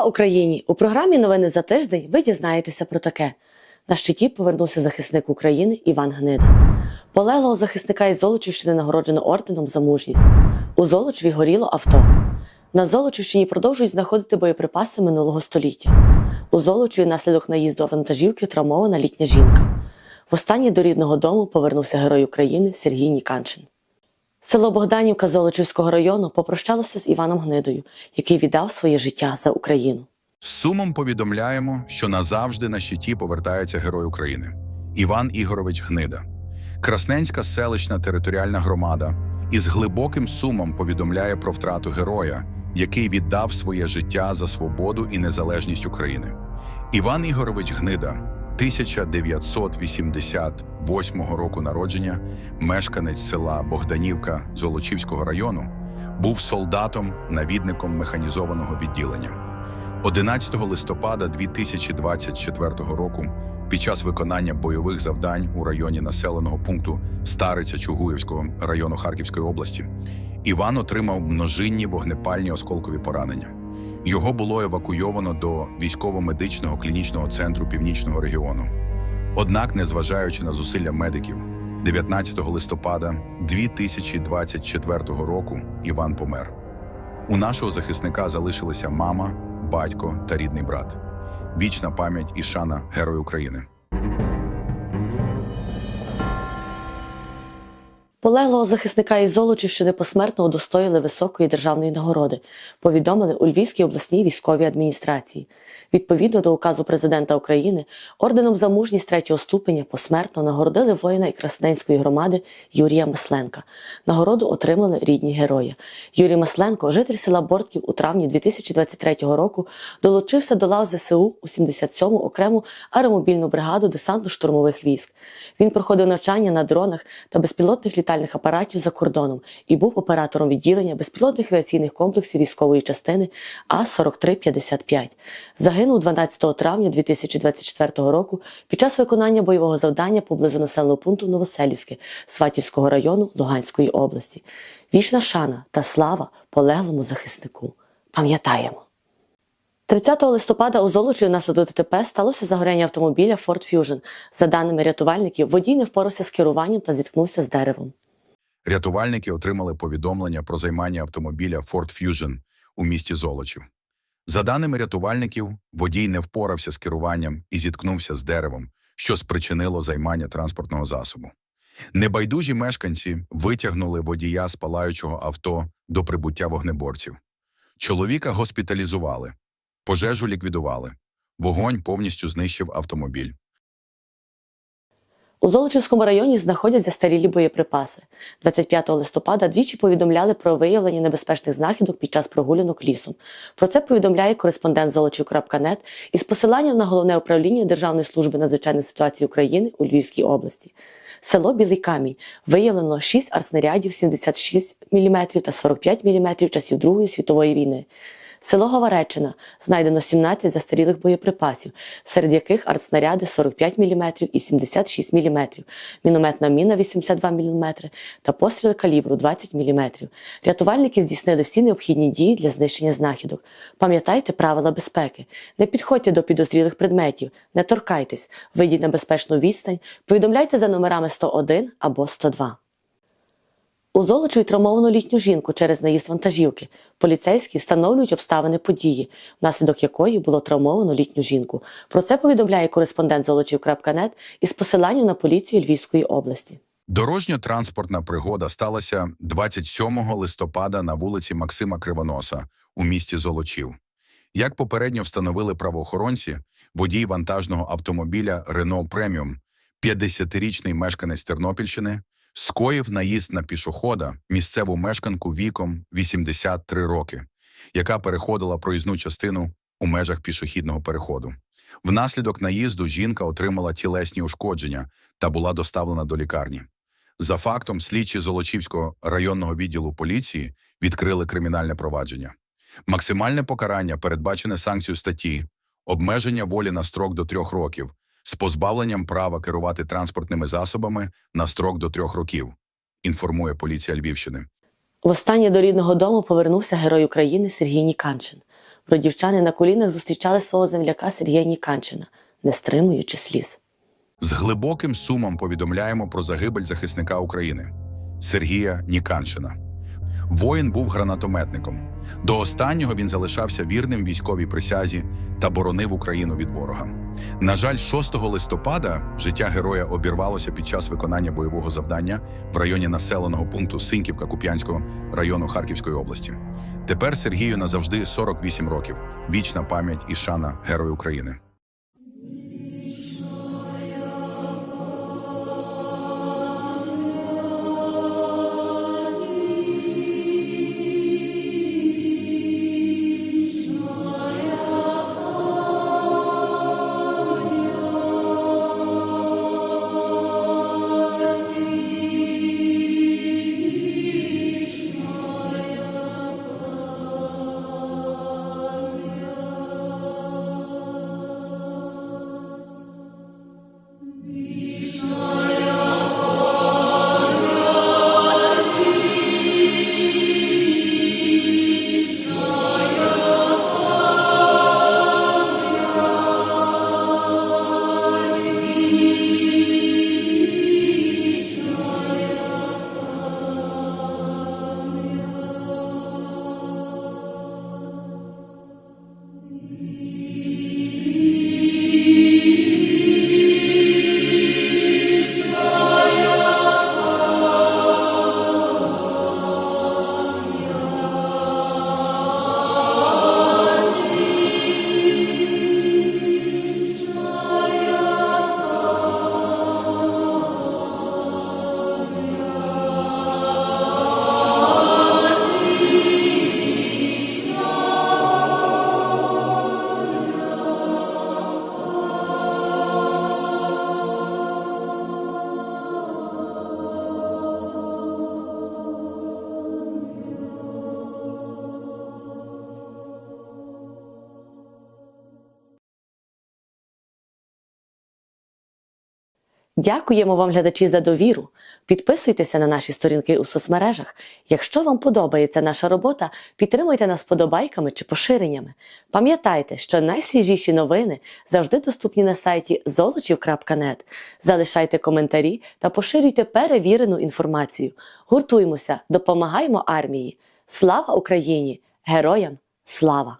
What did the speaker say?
Слава Україні! У програмі Новини за тиждень ви дізнаєтеся про таке. На щиті повернувся захисник України Іван Гнида. Полеглого захисника із Золочівщини нагороджено орденом за мужність. У Золочеві горіло авто. На Золочівщині продовжують знаходити боєприпаси минулого століття. У Золочеві внаслідок наїзду вантажівки травмована літня жінка. Востаннє до рідного дому повернувся герой України Сергій Ніканчин. Село Богданівка Золочівського району попрощалося з Іваном Гнидою, який віддав своє життя за Україну. З сумом повідомляємо, що назавжди на щиті повертається герой України Іван Ігорович Гнида. Красненська селищна територіальна громада із глибоким сумом повідомляє про втрату героя, який віддав своє життя за свободу і незалежність України. Іван Ігорович Гнида, 1988 року народження, мешканець села Богданівка Золочівського району, був солдатом, навідником механізованого відділення. 11 листопада 2024 року під час виконання бойових завдань у районі населеного пункту Стариця Чугуївського району Харківської області Іван отримав множинні вогнепальні осколкові поранення. Його було евакуйовано до військово-медичного клінічного центру північного регіону. Однак, незважаючи на зусилля медиків, 19 листопада 2024 року Іван помер. У нашого захисника залишилися мама, батько та рідний брат. Вічна пам'ять і шана Герою України. Полеглого захисника із Золочівщини посмертно удостоїли високої державної нагороди, повідомили у Львівській обласній військовій адміністрації. Відповідно до указу президента України, орденом за мужність третього ступеня посмертно нагородили воїна і Красненської громади Юрія Масленка. Нагороду отримали рідні героя. Юрій Масленко, житель села Бортків у травні 2023 року, долучився до лав ЗСУ у 77-му окрему аеромобільну бригаду десантно-штурмових військ. Він проходив навчання на дронах та безпілотних літальних апаратів за кордоном і був оператором відділення безпілотних авіаційних комплексів військової частини А-4355. Загинув 12 травня 2024 року під час виконання бойового завдання поблизу населеного пункту Новоселівське Сватівського району Луганської області. Вічна шана та слава полеглому захиснику. Пам'ятаємо. 30 листопада у Золочеві внаслідок ДТП сталося загоряння автомобіля Ford Fusion. За даними рятувальників, водій не впорався з керуванням та зіткнувся з деревом. Рятувальники отримали повідомлення про займання автомобіля Ford Fusion у місті Золочів. За даними рятувальників, водій не впорався з керуванням і зіткнувся з деревом, що спричинило займання транспортного засобу. Небайдужі мешканці витягнули водія з палаючого авто до прибуття вогнеборців. Чоловіка госпіталізували, пожежу ліквідували. Вогонь повністю знищив автомобіль. У Золочівському районі знаходять застарілі боєприпаси. 25 листопада двічі повідомляли про виявлення небезпечних знахідок під час прогулянок лісом. Про це повідомляє кореспондент Золочів.нет із посиланням на головне управління Державної служби надзвичайних ситуацій України у Львівській області. Село Білий Камінь виявлено 6 артснарядів 76 мм та 45 мм часів Другої світової війни. Село Говореччина знайдено 17 застарілих боєприпасів, серед яких артснаряди 45 мм і 76 мм, мінометна міна 82 мм та постріли калібру 20 мм. Рятувальники здійснили всі необхідні дії для знищення знахідок. Пам'ятайте правила безпеки. Не підходьте до підозрілих предметів, не торкайтесь, вийдіть на безпечну відстань, повідомляйте за номерами 101 або 102. У Золочеві травмовану літню жінку через наїзд вантажівки. Поліцейські встановлюють обставини події, внаслідок якої було травмовано літню жінку. Про це повідомляє кореспондент Золочів.нет із посиланням на поліцію Львівської області. Дорожньо-транспортна пригода сталася 27 листопада на вулиці Максима Кривоноса у місті Золочів. Як попередньо встановили правоохоронці, водій вантажного автомобіля Renault Premium, 50-річний мешканець Тернопільщини, скоїв наїзд на пішохода, місцеву мешканку віком 83 роки, яка переходила проїзну частину у межах пішохідного переходу. Внаслідок наїзду жінка отримала тілесні ушкодження та була доставлена до лікарні. За фактом, слідчі Золочівського районного відділу поліції відкрили кримінальне провадження. Максимальне покарання передбачене санкцією статті обмеження волі на строк до трьох років з позбавленням права керувати транспортними засобами на строк до трьох років, інформує поліція Львівщини. Востаннє до рідного дому повернувся герой України Сергій Ніканчин. Бродівчани на колінах зустрічали свого земляка Сергія Ніканчина, не стримуючи сліз. З глибоким сумом повідомляємо про загибель захисника України Сергія Ніканшина. Воїн був гранатометником. До останнього він залишався вірним військовій присязі та боронив Україну від ворога. На жаль, 6 листопада життя героя обірвалося під час виконання бойового завдання в районі населеного пункту Синківка Куп'янського району Харківської області. Тепер Сергію назавжди 48 років. Вічна пам'ять і шана Герою України. Дякуємо вам, глядачі, за довіру. Підписуйтеся на наші сторінки у соцмережах. Якщо вам подобається наша робота, підтримуйте нас подобайками чи поширеннями. Пам'ятайте, що найсвіжіші новини завжди доступні на сайті золочів.нет. Залишайте коментарі та поширюйте перевірену інформацію. Гуртуймося, допомагаємо армії. Слава Україні! Героям слава!